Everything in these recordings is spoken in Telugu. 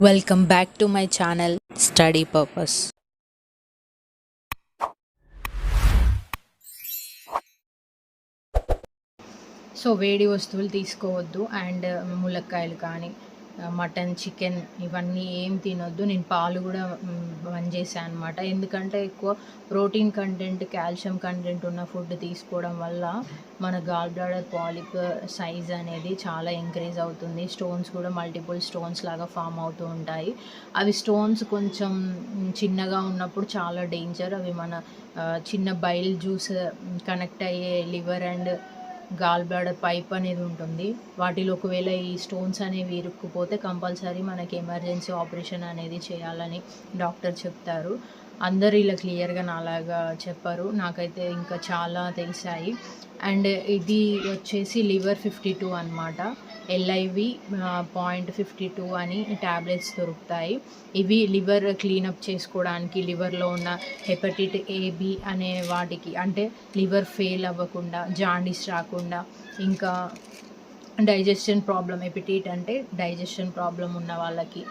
Welcome back to my channel study purpose so వేడి వస్తువులు తీసుకోవద్దు అండ్ uh, ములక్కాయలు కానీ మటన్ చికెన్ ఇవన్నీ ఏం తినొద్దు. నేను పాలు కూడా బంద్ చేశాను అనమాట ఎందుకంటే ఎక్కువ ప్రోటీన్ కంటెంట్ కాల్షియం కంటెంట్ ఉన్న ఫుడ్ తీసుకోవడం వల్ల మన గాల్ బ్లాడర్ పాలిప్ సైజ్ అనేది చాలా ఎంకరేజ్ అవుతుంది. స్టోన్స్ కూడా మల్టిపుల్ స్టోన్స్ లాగా ఫామ్ అవుతూ ఉంటాయి. అవి స్టోన్స్ కొంచెం చిన్నగా ఉన్నప్పుడు చాలా డేంజర్. అవి మన చిన్న బైల్ జ్యూస్ కనెక్ట్ అయ్యే liver and gall bladder pipe అనేది ఉంటుంది. వాటిలో ఒకవేళ ఈ స్టోన్స్ అనేవి ఇరుక్కుపోతే కంపల్సరీ మనకి ఎమర్జెన్సీ ఆపరేషన్ అనేది చేయాలని డాక్టర్ చెప్తారు. అందరూ ఇలా క్లియర్గా నాలాగా చెప్పారు. నాకైతే ఇంకా చాలా తెలిసాయి. అండ్ ఇది వచ్చేసి లివర్ ఫిఫ్టీ టూ అనమాట ఎల్ఐవి పాయింట్ ఫిఫ్టీ టూ అని ట్యాబ్లెట్స్ దొరుకుతాయి. ఇవి లివర్ క్లీనప్ చేసుకోవడానికి లివర్లో ఉన్న హెపటైట్ ఏబి అనే వాటికి అంటే లివర్ ఫెయిల్ అవ్వకుండా జాండీస్ రాకుండా ఇంకా డైజెషన్ ప్రాబ్లం ఎపిటైట్ అంటే డైజెషన్ ప్రాబ్లం ఉన్న వాళ్ళకి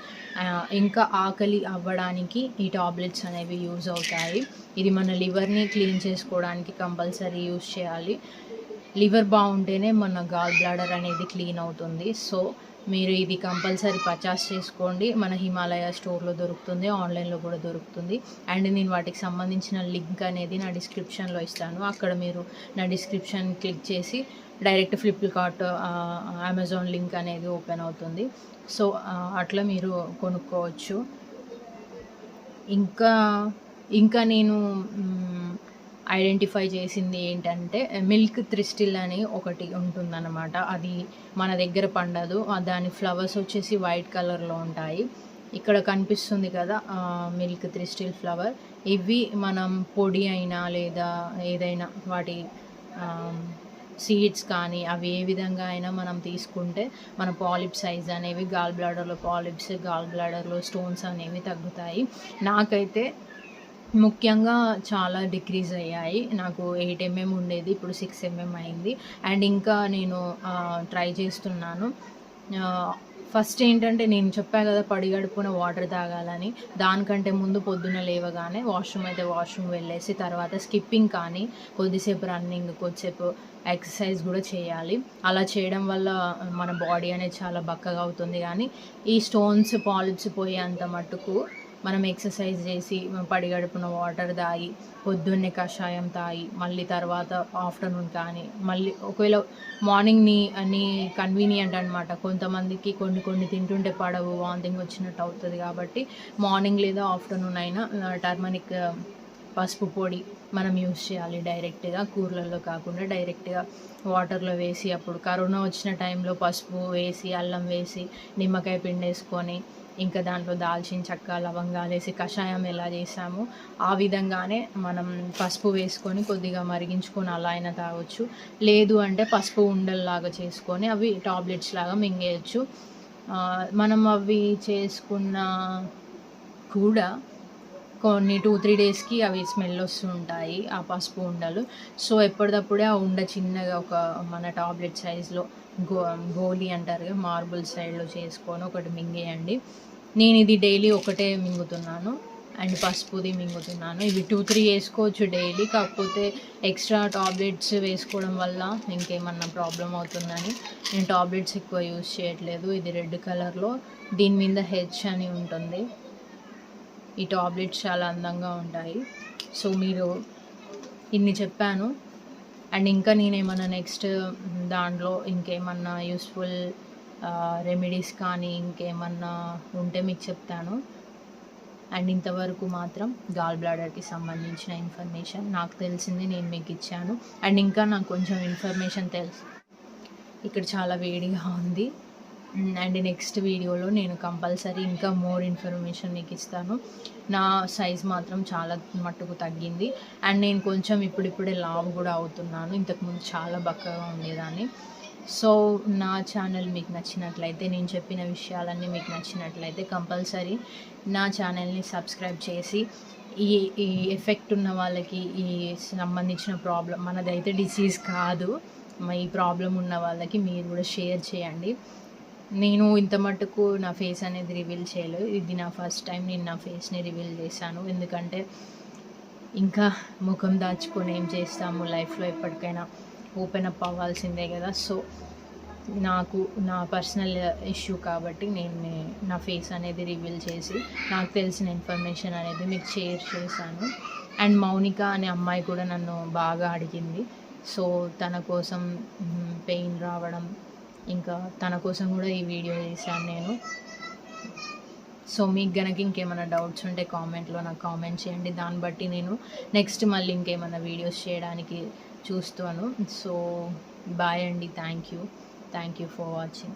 ఇంకా ఆకలి అవ్వడానికి ఈ టాబ్లెట్స్ అనేవి యూజ్ అవుతాయి. ఇది మన లివర్ని క్లీన్ చేసుకోవడానికి కంపల్సరీ యూజ్ చేయాలి. లివర్ బాగుంటేనే మన గాల్ బ్లాడర్ అనేది క్లీన్ అవుతుంది. సో మీరు ఇది కంపల్సరీ పర్చేస్ చేసుకోండి. మన హిమాలయ స్టోర్లో దొరుకుతుంది ఆన్లైన్లో కూడా దొరుకుతుంది. అండ్ నేను వాటికి సంబంధించిన లింక్ అనేది నా డిస్క్రిప్షన్లో ఇస్తాను. అక్కడ మీరు నా డిస్క్రిప్షన్ క్లిక్ చేసి డైరెక్ట్ ఫ్లిప్కార్ట్ అమెజాన్ లింక్ అనేది ఓపెన్ అవుతుంది. సో అట్లా మీరు కొనుక్కోవచ్చు. ఇంకా ఇంకా నేను ఐడెంటిఫై చేసింది ఏంటంటే మిల్క్ త్రిస్టిల్ అని ఒకటి ఉంటుందన్నమాట. అది మన దగ్గర పండదు. దాని ఫ్లవర్స్ వచ్చేసి వైట్ కలర్లో ఉంటాయి. ఇక్కడ కనిపిస్తుంది కదా మిల్క్ త్రిస్టిల్ ఫ్లవర్. ఇవి మనం పొడి అయినా లేదా ఏదైనా వాటి సీడ్స్ కానీ అవి ఏ విధంగా అయినా మనం తీసుకుంటే మన పాలిప్ సైజ్ అనేవి గాల్ బ్లాడర్లో పాలిప్స్ గాల్ బ్లాడర్లో స్టోన్స్ అనేవి తగ్గుతాయి. నాకైతే ముఖ్యంగా చాలా డిక్రీజ్ అయ్యాయి. నాకు ఎయిట్ ఎంఎం ఉండేది. ఇప్పుడు సిక్స్ ఎంఎం అయింది. అండ్ ఇంకా నేను ట్రై చేస్తున్నాను. ఫస్ట్ ఏంటంటే నేను చెప్పాను కదా పడిగడుపున వాటర్ తాగాలని. దానికంటే ముందు పొద్దున్న లేవగానే వాష్రూమ్ అయితే వాష్రూమ్ వెళ్ళేసి తర్వాత స్కిప్పింగ్ కానీ కొద్దిసేపు రన్నింగ్ కొద్దిసేపు ఎక్సర్సైజ్ కూడా చేయాలి. అలా చేయడం వల్ల మన బాడీ అనేది చాలా బక్కగా అవుతుంది. కానీ ఈ స్టోన్స్ పాలిప్స్ పోయేంత మట్టుకు మనం ఎక్సర్సైజ్ చేసి పడిగడుపున వాటర్ తాగి పొద్దున్నే కషాయం తాగి మళ్ళీ తర్వాత ఆఫ్టర్నూన్ కానీ మళ్ళీ ఒకవేళ మార్నింగ్ని అని కన్వీనియంట్ అనమాట కొంతమందికి కొన్ని కొన్ని తింటుంటే పడవు వాంతింగ్ వచ్చినట్టు అవుతుంది కాబట్టి మార్నింగ్ లేదా ఆఫ్టర్నూన్ అయినా టర్మనిక్ పసుపు పొడి మనం యూస్ చేయాలి డైరెక్ట్గా కూరలలో కాకుండా డైరెక్ట్గా వాటర్లో వేసి అప్పుడు కరోనా వచ్చిన టైంలో పసుపు వేసి అల్లం వేసి నిమ్మకాయ పిండి వేసుకొని ఇంకా దాంట్లో దాల్చిన చెక్క లవంగాలు వేసి కషాయం ఎలా చేసామో ఆ విధంగానే మనం పసుపు వేసుకొని కొద్దిగా మరిగించుకొని అలా అయినా తాగొచ్చు. లేదు అంటే పసుపు ఉండల్లాగా చేసుకొని అవి టాబ్లెట్స్ లాగా మింగేయచ్చు. మనం అవి చేసుకున్న కూడా కొన్ని టూ త్రీ డేస్కి అవి స్మెల్ వస్తుంటాయి ఆ పసుపు ఉండలు. సో ఎప్పటికప్పుడే ఆ ఉండ చిన్నగా ఒక మన టాబ్లెట్ సైజులో గో గోలీ అంటారు కదా మార్బుల్ సైడ్లో చేసుకొని ఒకటి మింగేయండి. నేను ఇది డైలీ ఒకటే మింగుతున్నాను అండ్ పసుపుది మింగుతున్నాను. ఇవి టూ త్రీ వేసుకోవచ్చు డైలీ కాకపోతే ఎక్స్ట్రా టాబ్లెట్స్ వేసుకోవడం వల్ల ఇంకేమన్నా ప్రాబ్లం అవుతుందని నేను టాబ్లెట్స్ ఎక్కువ యూజ్ చేయట్లేదు. ఇది రెడ్ కలర్లో దీని మీద హెచ్ అని ఉంటుంది. ఈ టాబ్లెట్స్ చాలా అందంగా ఉంటాయి. సో మీరు ఇన్ని చెప్పాను. అండ్ ఇంకా నేను ఏమన్నా నెక్స్ట్ దాంట్లో ఇంకేమన్నా యూస్ఫుల్ రెమెడీస్ కానీ ఇంకేమన్నా ఉంటే మీకు చెప్తాను. అండ్ ఇంతవరకు మాత్రం గాల్ బ్లాడర్కి సంబంధించిన ఇన్ఫర్మేషన్ నాకు తెలిసింది నేను మీకు ఇచ్చాను. అండ్ ఇంకా నాకు కొంచెం ఇన్ఫర్మేషన్ తెలుసు. ఇక్కడ చాలా వేడిగా ఉంది. అండ్ నెక్స్ట్ వీడియోలో నేను కంపల్సరీ ఇంకా మోర్ ఇన్ఫర్మేషన్ మీకు ఇస్తాను. నా సైజ్ మాత్రం చాలా మట్టుకు తగ్గింది. అండ్ నేను కొంచెం ఇప్పుడిప్పుడే లావు కూడా అవుతున్నాను. ఇంతకుముందు చాలా బక్కగా ఉండేదాన్ని. సో నా ఛానల్ మీకు నచ్చినట్లయితే నేను చెప్పిన విషయాలన్నీ మీకు నచ్చినట్లయితే కంపల్సరీ నా ఛానల్ని సబ్స్క్రైబ్ చేసి ఈ ఈ ఎఫెక్ట్ ఉన్న వాళ్ళకి ఈ సంబంధించిన ప్రాబ్లం మనదైతే డిసీజ్ కాదు. ఈ ప్రాబ్లం ఉన్న వాళ్ళకి మీరు కూడా షేర్ చేయండి. నేను ఇంత మటుకు నా ఫేస్ అనేది రివీల్ చేయలేదు. ఇది నా ఫస్ట్ టైం నేను నా ఫేస్ని రివీల్ చేశాను. ఎందుకంటే ఇంకా ముఖం దాచుకొని ఏం చేస్తాము? లైఫ్లో ఎప్పటికైనా ఓపెన్ అప్ అవ్వాల్సిందే కదా. సో నాకు నా పర్సనల్ ఇష్యూ కాబట్టి నేను నా ఫేస్ అనేది రివీల్ చేసి నాకు తెలిసిన ఇన్ఫర్మేషన్ అనేది మీకు షేర్ చేశాను. అండ్ మౌనిక అనే అమ్మాయి కూడా నన్ను బాగా అడిగింది. సో తన కోసం పెయిన్ రావడం ఇంకా తన కోసం కూడా ఈ వీడియో చేశాను నేను. సో మీకు గనక ఇంకేమైనా డౌట్స్ ఉంటే కామెంట్లో నాకు కామెంట్ చేయండి. దాన్ని బట్టి నేను నెక్స్ట్ మళ్ళీ ఇంకేమైనా వీడియోస్ చేయడానికి చూస్తాను. సో బాయ్ అండి. Thank you. Thank you for watching.